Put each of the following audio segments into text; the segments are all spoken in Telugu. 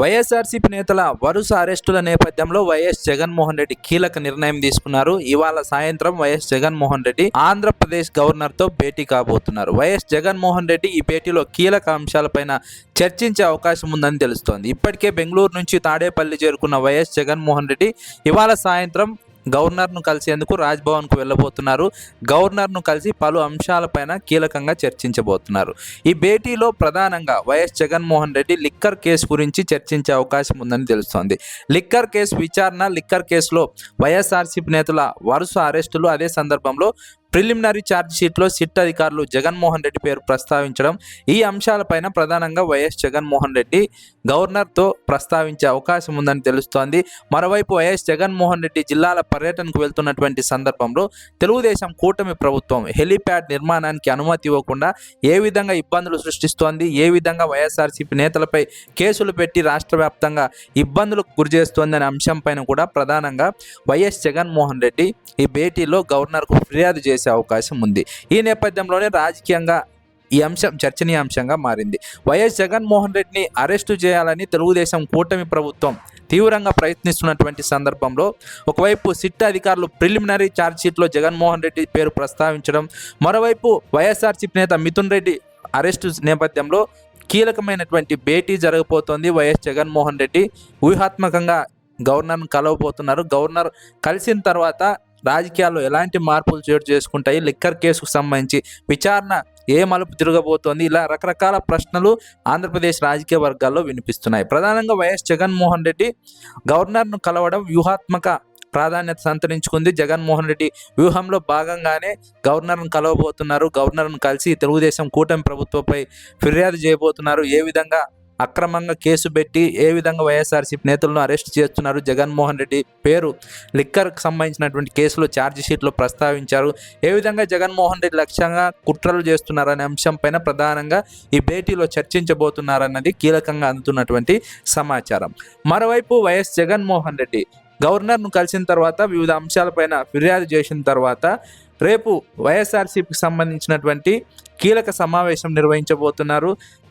వైఎస్ఆర్సీపీ నేతల వరుస అరెస్టుల నేపథ్యంలో వైఎస్ జగన్మోహన్ రెడ్డి కీలక నిర్ణయం తీసుకున్నారు. ఇవాళ సాయంత్రం వైఎస్ జగన్మోహన్ రెడ్డి ఆంధ్రప్రదేశ్ గవర్నర్తో భేటీ కాబోతున్నారు. వైఎస్ జగన్మోహన్ రెడ్డి ఈ భేటీలో కీలక అంశాలపైన చర్చించే అవకాశం ఉందని తెలుస్తోంది. ఇప్పటికే బెంగళూరు నుంచి తాడేపల్లి చేరుకున్న వైఎస్ జగన్మోహన్ రెడ్డి ఇవాళ సాయంత్రం గవర్నర్ను కలిసేందుకు రాజ్భవన్కు వెళ్ళబోతున్నారు. గవర్నర్ను కలిసి పలు అంశాలపైన కీలకంగా చర్చించబోతున్నారు. ఈ భేటీలో ప్రధానంగా YS Jaganmohan Reddy liquor case గురించి చర్చించే అవకాశం ఉందని తెలుస్తోంది. లిక్కర్ కేసు విచారణ లిక్కర్ కేసులో వైఎస్ఆర్సీపీ నేతల వరుస అరెస్టులు అదే సందర్భంలో ప్రిలిమినరీ ఛార్జ్షీట్లో సిట్ అధికారులు జగన్మోహన్ రెడ్డి పేరు ప్రస్తావించడం ఈ అంశాలపైన ప్రధానంగా వైఎస్ జగన్మోహన్ రెడ్డి గవర్నర్తో ప్రస్తావించే అవకాశం ఉందని తెలుస్తోంది. మరోవైపు వైఎస్ జగన్మోహన్ రెడ్డి జిల్లాల పర్యటనకు వెళ్తున్నటువంటి సందర్భంలో తెలుగుదేశం కూటమి ప్రభుత్వం హెలీప్యాడ్ నిర్మాణానికి అనుమతి ఇవ్వకుండా ఏ విధంగా ఇబ్బందులు సృష్టిస్తోంది ఏ విధంగా వైఎస్ఆర్సీపీ నేతలపై కేసులు పెట్టి రాష్ట్ర వ్యాప్తంగా ఇబ్బందులకు గురి చేస్తోందనే అంశంపైన కూడా ప్రధానంగా వైఎస్ జగన్మోహన్ రెడ్డి ఈ భేటీలో గవర్నర్కు ఫిర్యాదు చేశారు. చేసే అవకాశం ఉంది. ఈ నేపథ్యంలోనే రాజకీయంగా ఈ అంశం చర్చనీయాంశంగా మారింది. వైఎస్ జగన్మోహన్ రెడ్డిని అరెస్టు చేయాలని తెలుగుదేశం కూటమి ప్రభుత్వం తీవ్రంగా ప్రయత్నిస్తున్నటువంటి సందర్భంలో ఒకవైపు సిట్ అధికారులు ప్రిలిమినరీ ఛార్జ్షీట్లో జగన్మోహన్ రెడ్డి పేరు ప్రస్తావించడం మరోవైపు వైఎస్ఆర్సీపీ నేత మిథున్ రెడ్డి అరెస్టు నేపథ్యంలో కీలకమైనటువంటి భేటీ జరగబోతోంది. వైఎస్ జగన్మోహన్ రెడ్డి వ్యూహాత్మకంగా గవర్నర్ను కలవబోతున్నారు. గవర్నర్ కలిసిన తర్వాత రాజకీయాల్లో ఎలాంటి మార్పులు చోటు చేసుకుంటాయి? లిక్కర్ కేసుకు సంబంధించి విచారణ ఏ మలుపు తిరగబోతోంది? ఇలా రకరకాల ప్రశ్నలు ఆంధ్రప్రదేశ్ రాజకీయ వర్గాల్లో వినిపిస్తున్నాయి. ప్రధానంగా వైఎస్ జగన్మోహన్ రెడ్డి గవర్నర్ను కలవడం వ్యూహాత్మక ప్రాధాన్యత సంతరించుకుంది. జగన్మోహన్ రెడ్డి వ్యూహంలో భాగంగానే గవర్నర్ను కలవబోతున్నారు. గవర్నర్ను కలిసి తెలుగుదేశం కూటమి ప్రభుత్వంపై ఫిర్యాదు చేయబోతున్నారు. ఏ విధంగా అక్రమంగా కేసు పెట్టి ఏ విధంగా వైఎస్ఆర్సీపీ నేతలను అరెస్ట్ చేస్తున్నారు జగన్మోహన్ రెడ్డి పేరు లిక్కర్కి సంబంధించినటువంటి కేసులో ఛార్జ్ షీట్లో ప్రస్తావించారు. ఏ విధంగా జగన్మోహన్ రెడ్డి లక్ష్యంగా కుట్రలు చేస్తున్నారనే అంశంపైన ప్రధానంగా ఈ భేటీలో చర్చించబోతున్నారన్నది కీలకంగా అందుతున్నటువంటి సమాచారం. మరోవైపు వైఎస్ జగన్మోహన్ రెడ్డి గవర్నర్ను కలిసిన తర్వాత వివిధ అంశాలపైన ఫిర్యాదు చేసిన తర్వాత రేపు వైఎస్ఆర్సీపీకి సంబంధించినటువంటి కీలక సమావేశం నిర్వహించబోతున్నారు.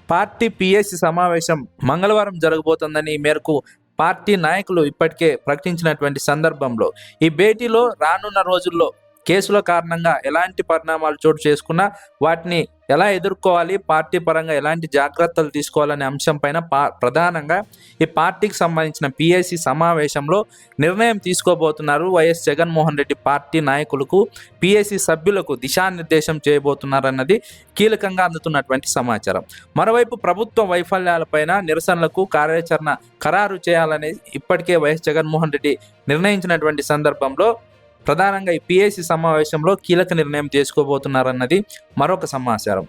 పార్టీ పిఎస్సి సమావేశం మంగళవారం జరగబోతోందని ఈ మేరకు పార్టీ నాయకులు ఇప్పటికే ప్రకటించినటువంటి సందర్భంలో ఈ భేటీలో రానున్న రోజుల్లో కేసుల కారణంగా ఎలాంటి పరిణామాలు చోటు చేసుకున్నా వాటిని ఎలా ఎదుర్కోవాలి పార్టీ పరంగా ఎలాంటి జాగ్రత్తలు తీసుకోవాలనే అంశంపైన పా ప్రధానంగా ఈ పార్టీకి సంబంధించిన పిఎస్సి సమావేశంలో నిర్ణయం తీసుకోబోతున్నారు వైఎస్ జగన్మోహన్ రెడ్డి పార్టీ నాయకులకు పిఎస్సి సభ్యులకు దిశానిర్దేశం చేయబోతున్నారన్నది కీలకంగా అందుతున్నటువంటి సమాచారం. మరోవైపు ప్రభుత్వ వైఫల్యాలపైన నిరసనలకు కార్యాచరణ ఖరారు చేయాలని ఇప్పటికే వైఎస్ జగన్మోహన్ రెడ్డి నిర్ణయించినటువంటి సందర్భంలో ప్రధానంగా ఈ పిఎస్సి సమావేశంలో కీలక నిర్ణయం తీసుకోబోతున్నారన్నది మరొక సమాచారం.